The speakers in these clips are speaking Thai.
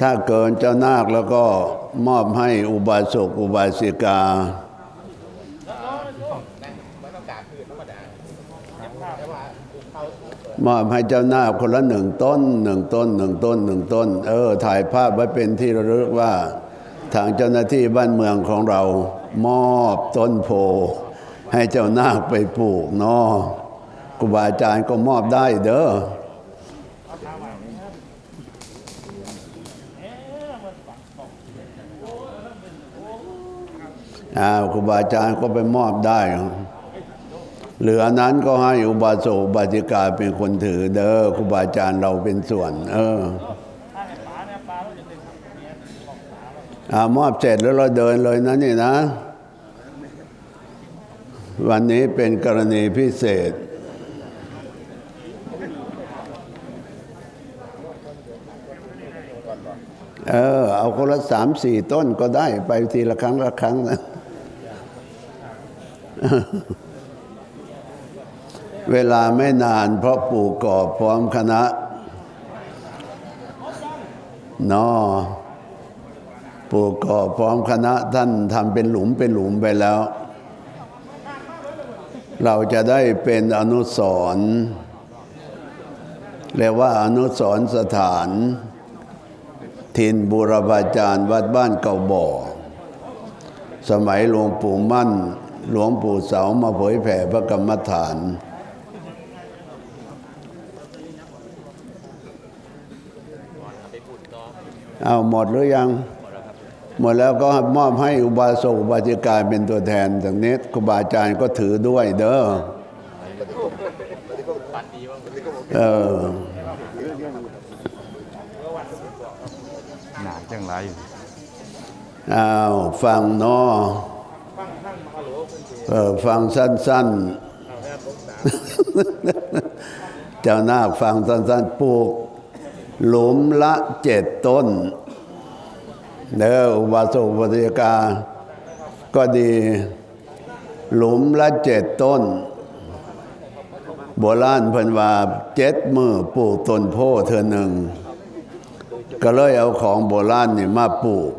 ถ้าเกินเจ้านาคแล้วก็มอบให้อุบาสกอุบาสิกา มอบให้เจ้านาคคนละหนึ่งต้นหนึ่งต้นหนึ่งต้นหนึ่งต้น เออ ถ่ายภาพไว้เป็นที่ระลึกว่า ทางเจ้าหน้าที่บ้านเมืองของเรา มอบต้นโพ ให้เจ้านาคไปปลูกเนาะครูบาอาจารย์ก็มอบได้เด้อ อ้าวครูบาอาจารย์ก็ไปมอบได้เหลือนั้นก็ให้อุบาสกอุบาสิกาเป็นคนถือเด้อครูบาอาจารย์เราเป็นส่วน เอออามอบเสร็จแล้วเราเดินเลยนะนี่นะ วันนี้เป็นกรณีพิเศษ เออ เอาคนละสามสี่ต้นก็ได้ไปทีละครั้งละครั้งนะ เวลาไม่นานเพราะปู่ก่อพร้อมคณะนอปู่ก่อพร้อมคณะท่านทำเป็นหลุมเป็นหลุมไปแล้ว เราจะได้เป็นอนุสรเรียกว่าอนุสรสถาน ทินบุรพาจารย์วัดบ้านเก่าบ่อ สมัยหลวงปู่มั่น หลวงปู่เสามาเผยแผ่พระกรรมฐาน เอาหมดหรือยัง หมดแล้วก็มอบให้อุบาสกอุบาสิกาเป็นตัวแทนจากนี้ครูบาอาจารย์ก็ถือด้วยเด้อเออหนาจังไรอยู่อ้าว ฟังเนาะ เออฟังสั้นๆ เจ้านาคฟังสั้นๆปลูก หลุมละเจ็ดต้นเด้ออุบาสกอุบาสิกา ก็ดี หลุมละเจ็ดต้นโบราณเพิ่นว่าเจ็ดมือปลูกต้นโพเธอหนึ่ง ก็เลยเอาของโบราณนี่มาปลูก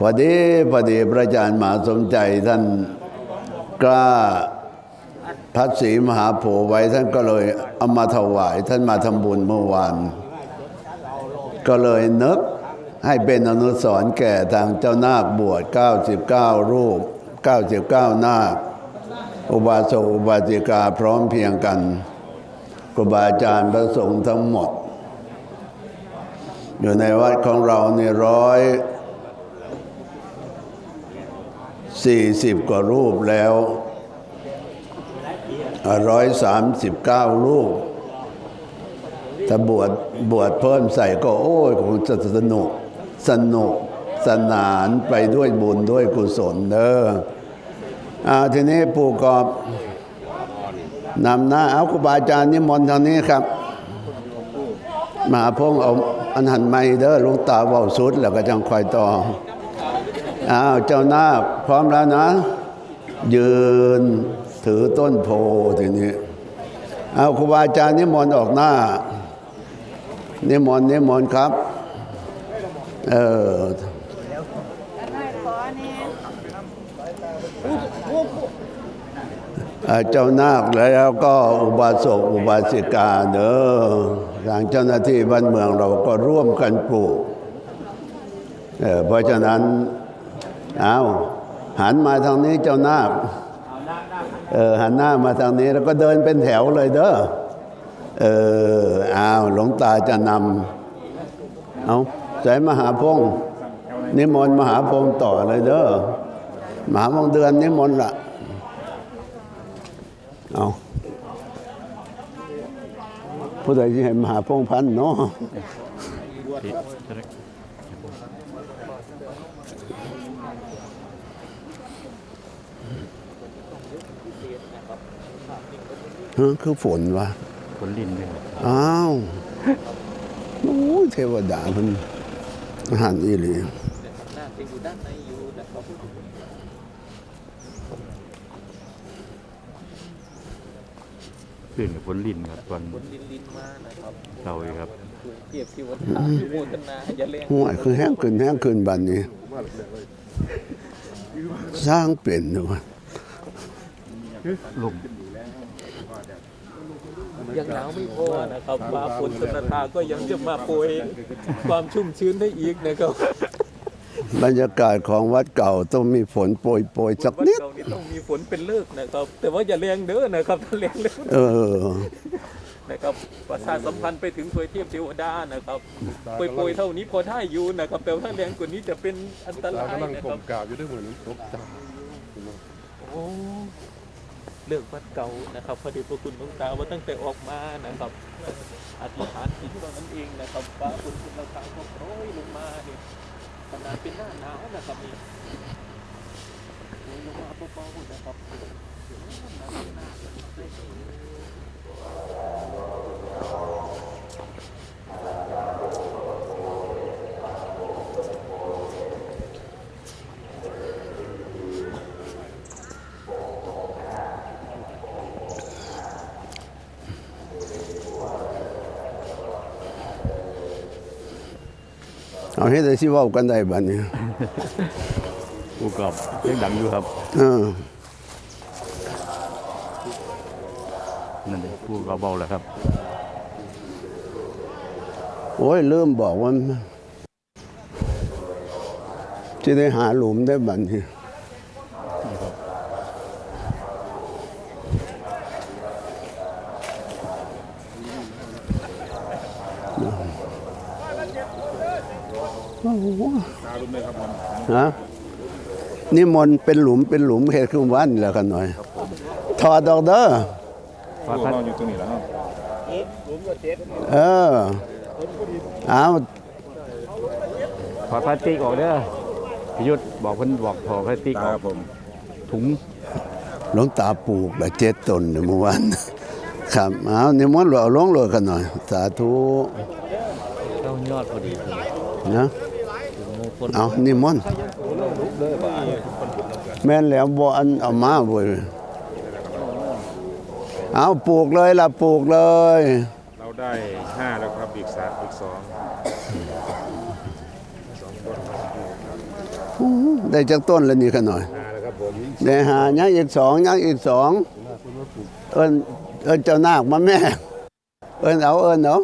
พอดีพอดีพระอาจารย์มหาสมใจท่านกล้าพัดศรีมหาโพไว้ท่านก็เลยเอามาถวาย ท่านมาทำบุญเมื่อวาน ก็เลยนึกให้เป็นอนุสรณ์แก่ทางเจ้านาคบวช 99 รูป 99 นาค อุบาสกอุบาสิกาพร้อมเพียงกันครูบาอาจารย์พระสงฆ์ทั้งหมด อยู่ในวัดของเราเนี่ยร้อย สี่สิบกว่ารูปแล้วร้อยสามสิบเก้ารูปถ้าบวชบวชเพิ่มใส่ก็โอ้ยคงจะสนุกสนุกสนานไปด้วยบุญด้วยกุศลเด้ออาทีนี้ปู่กอบนำหน้าเอาครูบาอาจารย์นิมนต์ทางนี้ครับ มาพงเอาอันหันไม่เด้อหลุงตาเว้าสุดแล้วก็จังคอยต่อ อ้าวเจ้านาคพร้อมแล้วนะ ยืนถือต้นโพทีนี้เอาครูบาอาจารย์นิมนต์ออกหน้า นิมนต์นิมนต์ครับ เออได้ขอเนี่ยเอ่อเจ้านาคแล้วก็อุบาสกอุบาสิกาเด้อทางเจ้าหน้าที่บ้านเมืองเราก็ร่วมกันปลูกเออเพราะฉะนั้น เอาหันมาทางนี้เจ้านาคเออหันหน้ามาทางนี้แล้วก็เดินเป็นแถวเลยเด้อเออเอาหลวงตาจะนำเอาใจมหาพงษ์นิมนต์มหาพงษ์ต่อเลยเด้อมหาพงษ์เดือนนิมนต์ละเอาผู้ใดที่เห็นมหาพงษ์พันเนาะ ที่จะได้ ฮะคือฝนวะผลลินเลยครับอ้าวโอ้ยเทวดาเพิ่นอาหารอีหลีขึ้นกับผลลินครับตอนเราเองครับเทียบที่วันโมทนาอย่าเล่นห่วยคือแห้งขึ้นแห้งขึ้นบัดนี้ สร้างเปลี่ยนด้วย ยังหนาวไม่พอนะครับฟ้าฝนสนตาก็ยังจะมาโปรยความชุ่มชื้นได้อีกนะครับบรรยากาศของวัดเก่าต้องมีฝนโปรยโปรยๆสักวัดนิดเก่านี่ต้องมีฝนเป็นเลิกนะครับ แต่ว่าอย่าแรงเด้อนะครับถ้าแรงเด้อเออนะครับประชาสัมพันธ์ไปถึงถวยเทียบเทวดานะครับโปรยๆเท่านี้พอได้อยู่นะครับ แต่ว่าถ้าแรงกว่านี้จะเป็นอันตรายกำลังนะผครัมบกราบอยู่ด้วยเหมือนตกใจโอ้ เรื่องวัดเก่านะครับพระเดชพระคุณหลวงตาว่าตั้งแต่ออกมานะครับอธิษฐานจิตตอนนั้นเองนะครับฟ้าฝนคุณเราตาก็โรยลงมาเนี่ยขนาดเป็นหน้าหนาวนะครับนี่ลงมาเบาๆนะครับ เอาให้ได้สิเว้ากันได้บัดนี้ผู้กอบเสียงดังอยู่ครับเออนั่นเองผู้กอบเบาแล้วครับ โอ้ยเริ่มบอกว่าจะได้หาหลุมได้บัดนี้ ฮะนี่มนต์เป็นหลุมเป็นหลุมเขตคือวันแล้วกันหน่อยถอดดอกเด้อพระพัดอยู่ตรงนี้แล้วเออเอาถอดพลาสติกออกเด้อพิยุทธบอกเพิ่นบอกถอดพลาสติกออกถุงหลวงตาปลูกละเจ็ดต้นเนี่ยเมื่อวานครับเอานี่มนต์เราลงเลยกันหน่อย สาธุเข้ายอดพอดีนะ เอานี่มนต์แม่นแล้วบ่อันเอามาเว้ยเอาปลูกเลยล่ะปลูกเลย เราได้ห้าแล้วครับอีกสามอีกสองได้จากต้นแล้วนี่กันหน่อยห้าแล้วครับผมได้หายังอีกสองยังอีกสองเอิ้นเอิ้นเจ้านาคมาแม่ เอิ้นเอาเอิ้นเอา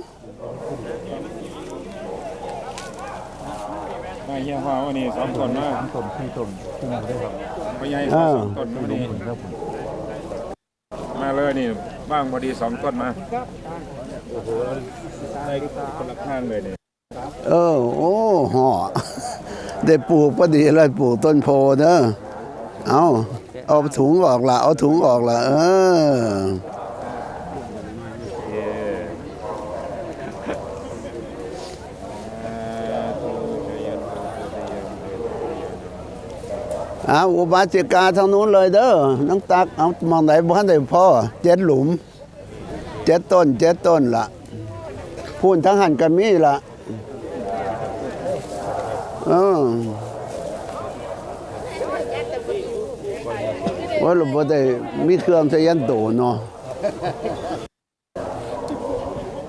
มาเยี่ยมพ่อวันนี้สองคนมาต้มที่ต้มที่นั่นได้ครับพ่อใหญ่สองต้นวันนี้มาเลยนี่บ้างพอดีสองต้นมาโอ้โหได้คนละข้างเลยเนี่ยเออโอ้ห่อได้ปลูกพอดีเลยปลูกต้นโพเด้อเอาเอาถุงออกละเอาถุงออกละเออ อาอุบาสิกาทางนู้นเลยเด้อน้องตักเอามองไหนบ้านได้พ่อเจ็ดหลุมเจ็ดต้นเจ็ดต้นละพูนทั้งหันกันมีละเออว่าเราบ่ได้มีเครื่องใช้ยันโตเนาะ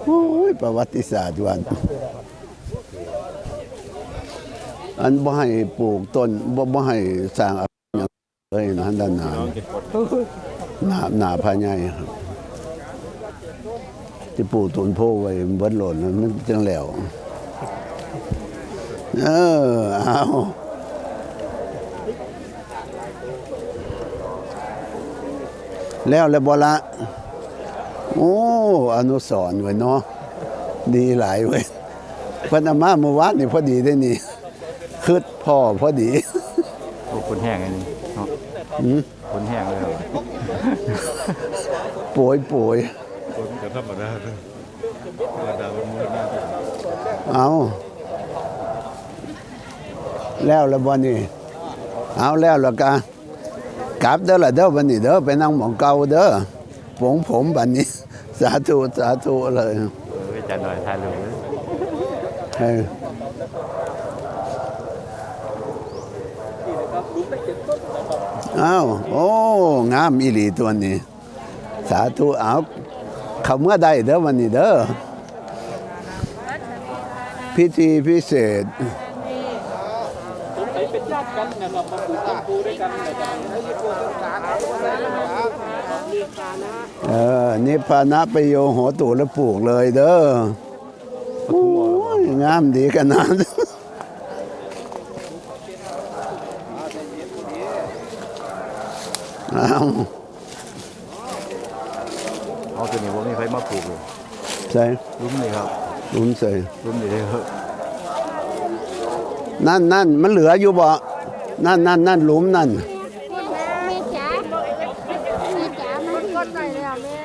โอ้ยประวัติศาสตร์วัน อันบ่ให้ปลูกต้นบ่บ่ให้สร้างอะไรอย่างเลยนะด้านหน้าหน้าหน้าพาใหญ่ครับที่ปลูกต้นโพไว้เบิดหล่นมันจังแล้วเออเอาแล้วแล้วบ่ละโอ้อนุสรณ์ไว้เนาะดีหลายเว้ยเพิ่นเอามาเมื่อวานนี่พอดีได้นี่ คืดพ่อพอดีโอ้คนแห้งอันนี้เนาะคนแห้งเลยครับป่วยป่วยคนจะธรรมดาเลยธรรมดาเป็นมูลนาเอาแล้วแล้วบ่นี่เอาแล้วแล้วกะกลับเด้อละเด้อบัดนี้เด้อไปนั่งหมองเก่าเด้อผงผมบัดนี้ สาธุสาธุเลย เอออาจารย์หน่อยถ่ายรูปเลย เออ นี่นะครับหลุมได้เจ็ดต้นนะครับ อ้าวโอ้งามอีหลีตัวนี้ สาธุเอาเขาเมื่อใดเด้อวันนี้เด้อพิธีพิเศษเป็นญาติกันนะครับมาปลูกต้นปูด้วยกันนะครับเออนิพพานะไปโยโหตูแล้วปลูกเลยเด้อ โอ้ยงามดีขนาด อ้าวเอาตัวนี้ผมมีไฟมาปลูกเลยใส่ลุ้มเลยครับหลุมใส่ลุ้มเลยครับนั่นนั่นมันเหลืออยู่บ่นั่นนั่นนั่นหลุมนั่นแม่จ๋าแม่จ๋ามันกดไปแล้วแม่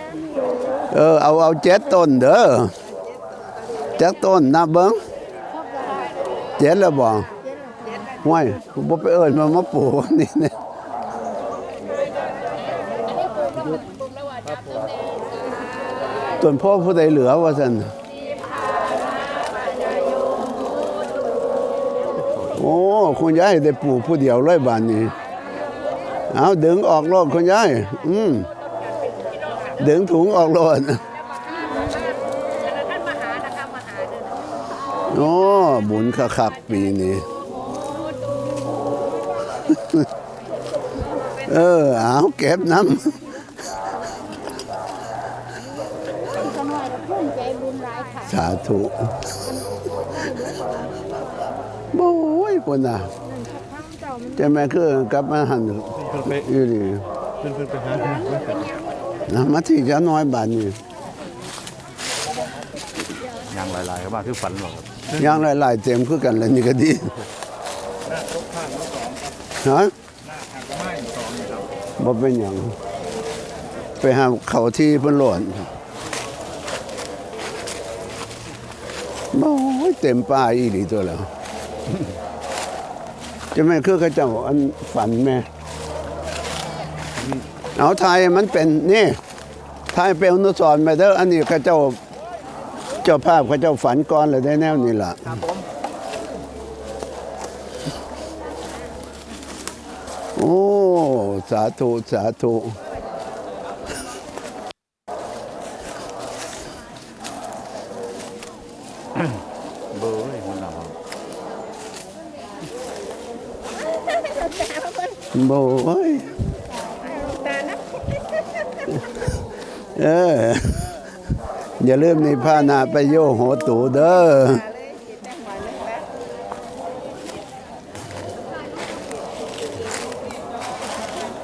เออเอาเอาเจ็ดต้นเด้อเจ็ดต้นนับเบิ้งเจ็ดแล้วบ่ห้วยผมบ่ไปเอิ้นมามาปลูกนี่เนี่ย ต้นพ่อผู้ใดเหลือว่าซั่นโอ้คุณยายได้ปลูกผู้เดียวเลยบ้านนี้เอาดึงออกโลดคุณยายอืมดึงถุงออกโลดโอ้บุญคักๆปีนี้เออ เอาเก็บน้ก็หน่อยก็พุ่งใจบุญหลายค่ะำสา ธุโอ้ยคนน่ะจะแม่คือกลับมาหันอยู่นี่นะมาที่จะน้อยบานนี่ยางหลายๆครับว่าคือฝันหรอกครับย่างหลายๆเต็มคือกันเลยนี่ก็ดีฮะบ่เป็นหยังไปหาเขาที่เพิ่นโหลด โอ้ยเต็มป่าอีหลีตัวแล้วจะแม่คือเขาเจ้าอันฝันแม่ เอาไทยมันเป็นนี่ไทยเป็นอนุสรณ์มาเด้ออันนี้เขาเจ้าเจ้าภาพเขาเจ้าฝันก่อนเลยได้แนวนี้ล่ะโอ้ สาธุ สาธุ เบอร์เลยคนละครับ โบยเอออย่าลืมในผ้านาไปโยโหตูเด้อ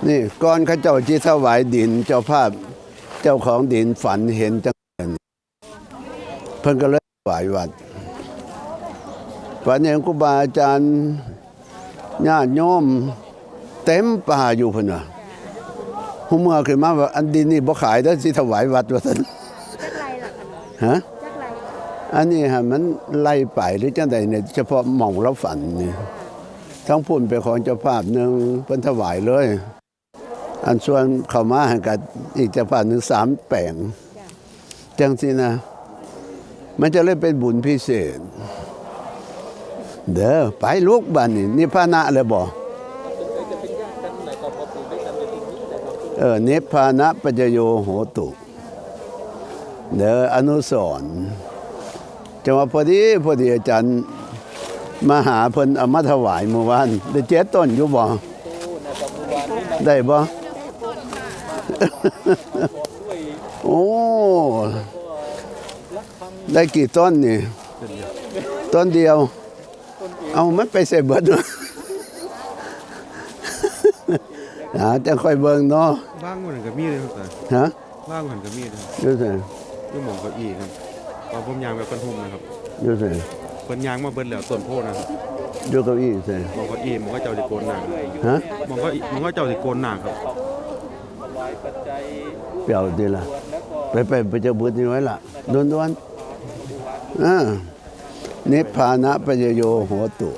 นี่ก่อนข้าเจ้าจีถวายดินเจ้าภาพเจ้าของดินฝันเห็นจังเพิ่นก็เลยถวายวัดฝันเห็นครูบาอาจารย์ ญาติโยมเต็มป่าอยู่พุ่นน่ะหูเมื่อขึ้นมาว่าอันดินนี่บ่ขายได้อสิถวายวัดว่าซั่นจักไรล่ะค่ะฮะจักไรอันนี้ฮะมันไล่ไปหรือจังใดเนี่ยเฉพาะหม่องเราฝันนี่ทั้งพุ่นไปของเจ้าภาพหนึ่งเพิ่นถวายเลย อันส่วนเข้ามาให้กับอีกเจ้าภาพหนึ่งสามแปลงจังสินะ มันจะเลยเป็นบุญพิเศษ เด้อไปลูกบ้านนี่นิพพานะเลยบ่จะเป็นญาติกันไหนก็มาปลูกด้วยกันในตรงนี้นะครับเออนิพพานะปัจจโยโหตุเด้ออนุสรณ์จังหวะพอดีพอดีอาจารย์มาหาเพิ่นเอามาถวายเมื่อวานได้เจ็ดต้นอยู่บ่โอ้นะครับเมื่อวานนี้นะได้บ่ด้วยโอ้รักคำได้กี่ต้นนี่ต้นเดียว เอามันไปใส่เบิดวะหาจะค่อยเบิ่งเนาะบ้างหันกับมีดเลยครับฮะบ้างหันกับมีดครับดูสิด้วยหมองเก้าอี้ครับตอนผมยางแบบกันทุ่มนะครับดูสิเพิ่นยางมาเบิ้ลแล้วต้นโพธิ์นะครับดูเก้าอี้สิหมองเก้าอี้หมองก็เจ้าสิโกนหนังฮะหมองก็หมองก็เจ้าสิโกนหนังครับถวายปัจจัยเปล่าดีละแล้วก็ไปไปไปเจะบุญนี่ไว้ละดวนดวนๆอ่า นิพพานะปัจจโยโหตุ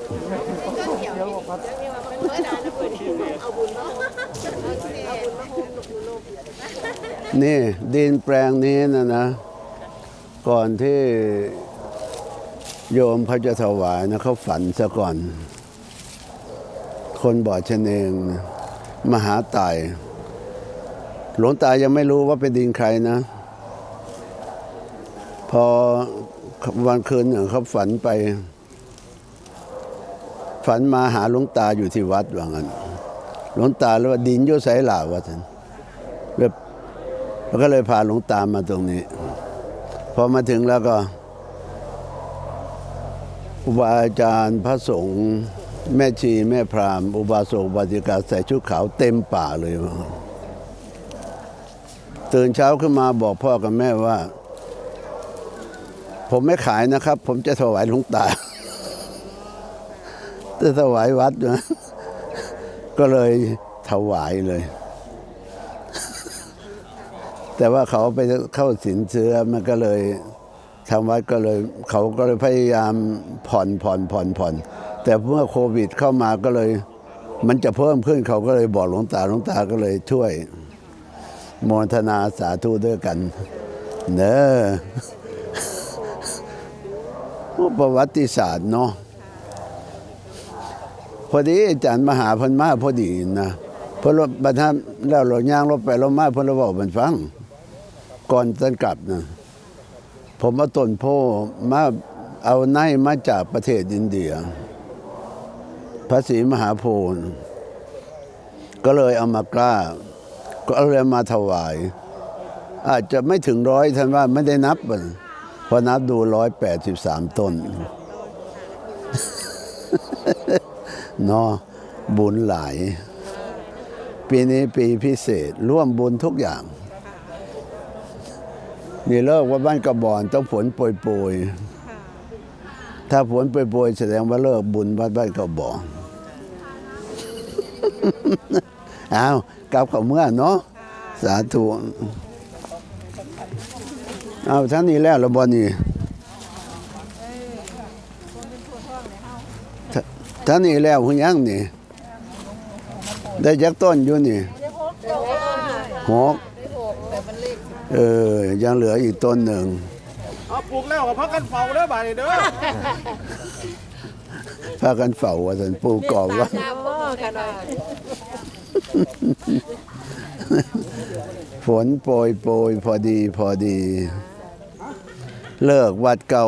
นี่ดินแปลงนี้นะนะ ก่อนที่โยมเขาจะถวายนะเขาฝันซะก่อน คนบอดชะเนงมหาตายหลวงตายังไม่รู้ว่าเป็นดินใครนะ พอ วันคืนหนึ่งเขาฝันไป ฝันมาหาหลวงตาอยู่ที่วัดว่างั้นหลวงตาเลยว่าดินโยไสหล่าวะท่านแบบแล้วก็เลยพาหลวงตามาตรงนี้ พอมาถึงแล้วก็ครูบาอาจารย์พระสงฆ์แม่ชีแม่พรามอุบาสกอุบาสิกาใส่ชุดขาวเต็มป่าเลย ตื่นเช้าขึ้นมาบอกพ่อกับแม่ว่า ผมไม่ขายนะครับ ผมจะถวายหลวงตา จะถวายวัดนะก็เลยถวายเลย แต่ว่าเขาไปเข้าสินเชื้อมันก็เลยทางวัดก็เลยเขาก็เลยพยายามผ่อนผ่อนผ่อนผ่อน แต่เมื่อโควิดเข้ามาก็เลย มันจะเพิ่มขึ้นเขาก็เลยบอกหลวงตาหลวงตาก็เลยช่วยโมทนาสาธุด้วยกัน เนอะ ประวัติศาสตร์เนาะพอดีอาจารย์มหาพันมาพอดีนะพราะรถบรรทัดแล้วเราย่างรถไปเรามาพิ่นเราบอกมันฟัง ก่อนจะกลับนะผมเอาต้นโพมาเอาไนมาจากประเทศอินเดียพระศรีมหาโพธิ์ก็เลยเอามากล้า ก็เลยมาถวาย อาจจะไม่ถึงร้อยท่านว่าไม่ได้นับมัน พอนับดูร้อยแปดสิบสามต้นเนาะบุญหลาย ปีนี้ปีพิเศษ ร่วมบุญทุกอย่าง นี่เลิกว่าบ้านกระบอนต้องฝนโปรยๆถ้าฝนโปรยๆแสดงว่าเลิกบุญวัดบ้านกระบอนอ้าวกลับเข้าเมื่อเนาะสาธุ เอาท่านนี้แล้วระบอนี่ท่าท่านนี้แล้วหุ่ยังนี่ ได้จักต้นอยู่นี่หกเออ ยังเหลืออีกต้นหนึ่งเอาปลูกแล้วก็พักกันเฝ้าเด้อบาดนี้เด้อพากันเฝ้าว่าสันปูกอบว่าฝนโปรยโปรยพอดีพอดี เลิกวัดเก่า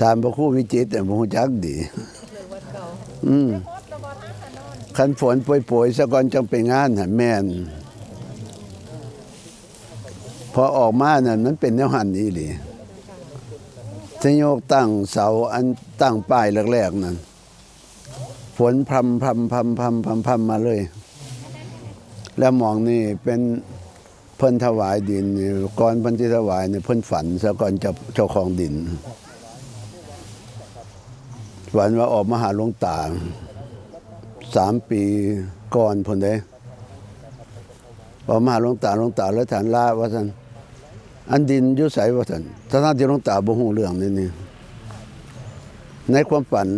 ถามพระคู่วิจิตรแต่ผมจักดีอืมคันฝนโปรยโปรยสะก่อนจังไปงานหันแม่น พอออกมานั่นมันเป็นแนวหันนี่หลีทโยกตั้งเสาอันตั้งป้ายแรกๆนั่นฝนพรำพรำพรำพรำพรำพรำมาเลย แล้วหมองนี่เป็น เพิ่นถวายดินก่อนเพิ่นที่ถวายเนี่ยเพิ่นฝันซะก่อนจะเจ้าของดินฝันว่าออกมาหาหลวงตาสามปีก่อนเพิ่นเด้ออกมาหาหลวงตาหลวงตาแล้วฐานลาว่าท่านอันดินยุใสว่าท่านท่านที่หลวงตาบ่ฮู้เรื่องนี่นี่ในความฝัน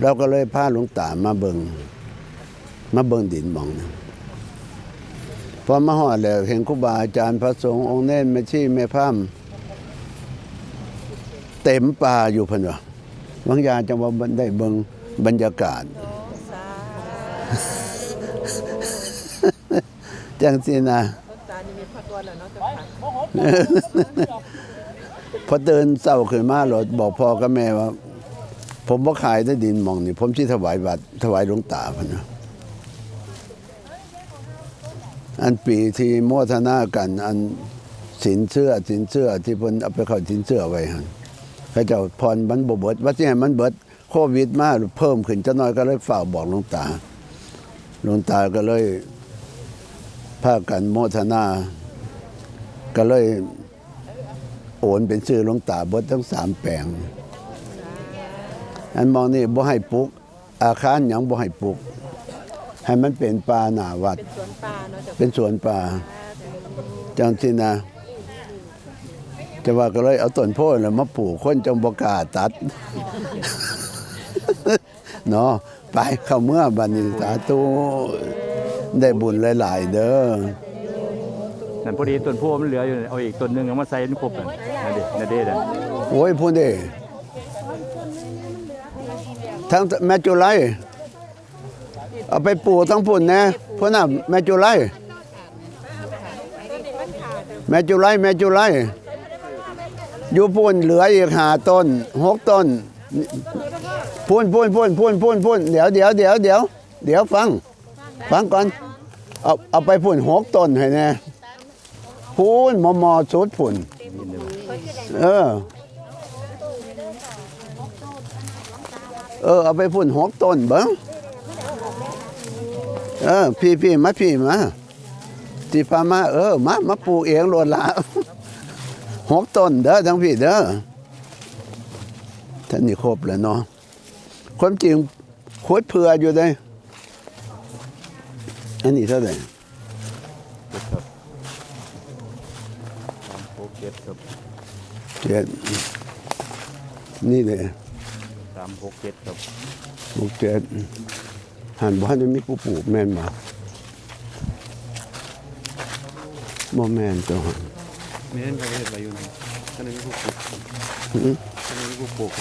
เราก็เลยพาหลวงตามาเบิงมาเบิงดินมองนั้น พอมาหอดแล้วเห็นครูบาอาจารย์พระสงฆ์องค์เน้นแม่ชีแม่พร่ำเต็มป่าอยู่พนวะบางอย่างจังว่าได้เบิงบรรยากาศจังสินะพอเดินเศร้าขึ้นมาหลดบอกพ่อกับแม่ว่า ผมว่าขายได้ดินมองนี่ ผมที่ถวายบัตรถวายหลวงตาพนวะ อันปีที่โมทนากันอันสินเชื่อสินเชื่อที่เพิ่นเอาไปเข้าสินเชื่อไว้หั่นเขาเจ้าพรมันบ่เบิดว่าสิให้มันเบิดโควิดมาเพิ่มขึ้นจะน้อยก็เลยฝากบอกหลวงตาหลวงตาก็เลยพากันโมทนา ก็เลยโอนเป็นชื่อหลวงตาเบิดทั้งสามแปลงอันมองนี่บ่ให้ปลูกอาคารหยังบ่ให้ปลูก ให้มันเป็นป่าหนาวัดสวนป่าเนาะจะเป็นสวนป่าจังที่นะจะว่าก็เลยเอาต้นโพธิ์น่ะมาปลูกคนจังบกล้าตัด เนาะไปเข้าเมื่อบัดนิสาธุได้บุญหลาย ๆ เด้อนั่นพอดีต้นโพมันเหลืออยู่เอาอีกต้นหนึงเอามาใส่นี่ครบนั่นนั่นดินั่นเด้นั่นโอ้ยพูดดิทั้งแม่จุไล เอาไปปลูกทั้งพุ่นนะพ่อน่ะแม่จุไลแม่จุไลแม่จุไลอยู่พูนเหลืออีกหาต้นหกต้นพูนพูนพูนพูนพูนพูนเดี๋ยวเดี๋ยวเดี๋ยวเดี๋ยวเดี๋ยวฟัง ฟังก่อนเอาเอาไปพูนหกต้นให้แน่พูนมอมอสุดพูนเออเออเอาไปพูนหกต้นเบิ้ง เออ พี่พี่มาพี่มาที่พามาเออมามาปลูกเองโลดละหกต้นเด้อทั้งพี่เด้อท่านนี่ครบแล้วเนาะความจริงโคตรเผื่ออยู่เลยอันนี้เท่าไหร่โอเคครับเจ็ดนี่เลยสามหกเจ็ดครับหกเจ็ด หันบ้านจะมีผู้ปลูกแม่นบ่บ่แม่นตัวหันเน้นเขาเห็นอะไรอยู่นี่ท่านนี้ผู้ปลูกหือท่านนี้ผู้ปลูก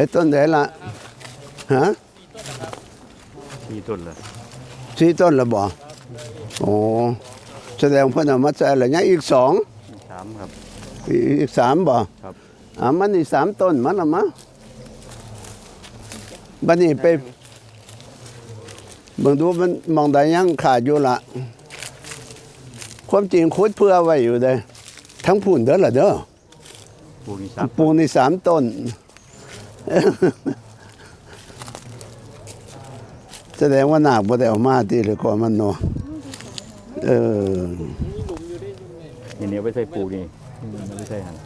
ใช้ต้นไหนละฮะมีต้นละสี่ต้นละบ่โอ้แสดงเพิ่นเอามาใส่ละยังอีกสองสามครับอีอีกสามบ่ครับอ่ามันอีกสามต้นมันละมะบัดนี้ไปเบิ่งดูมันมองได้ยังขาดอยู่ละความจริงคุดเพื่อไว้อยู่เด้ทั้งพุ่นเด้อล่ะเด้อปลูกนี่สามปลูกในสามต้น แสดงว่าหนักบ่ได้เออกมาที่หรือก่อนมันเนาะเออนี่เนี่ยเอาไปใส่ปลูกนี่อืมเอาไปใส่หัน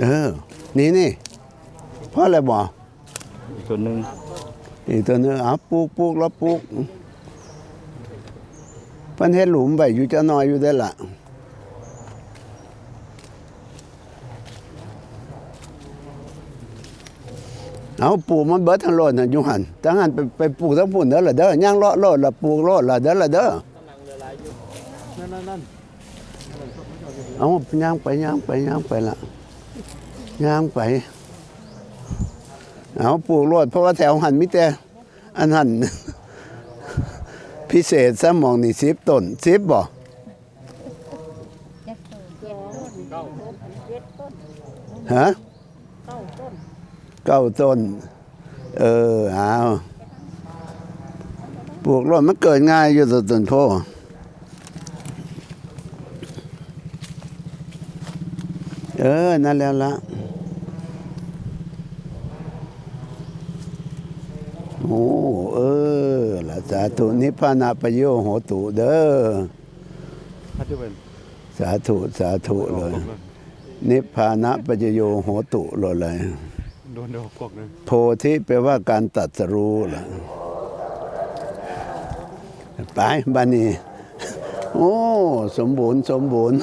เออ นี่นี่เพราะอะไรบ่อีกต้นหนึ่งอีกตัวนึงอะปลูกปลูกแล้วปลูกเพิ่นเฮ็ดหลุมไว้อยู่จะน้อยอยู่ได้อล่ะ เอาปลูกมันเบิดทั้งโลดน่ะอยู่หันจังหันไปไปปลูกทั้งพุ่นเด้อล่ะเด้อย่างเลาะโลดละปลูกโลดละเด้อล่ะเด้อเอาย่างไปย่างไปย่างไปละย่างไป เอาปลูกโลดเพราะว่าแถวหันมิแต่อันหันพิเศษซะมองนี่สิบต้นสิบบ่ฮะ เก้าต้น เออเอาปลูกโลดมันเกิดง่ายอยู่ตัวต้นโพเออ นั่นแล้วละโอ้เออละสาธุนิพพานาปโยโหตุเด้อถ้าจะเป็นสาธุสาธุเลย นิพพานะปโยโหตุเลย โดนดอกกวกนึงโพธิแปลว่าการตัดสรู้ล่ะไปบานีโอ้ สมบูรณ์ สมบูรณ์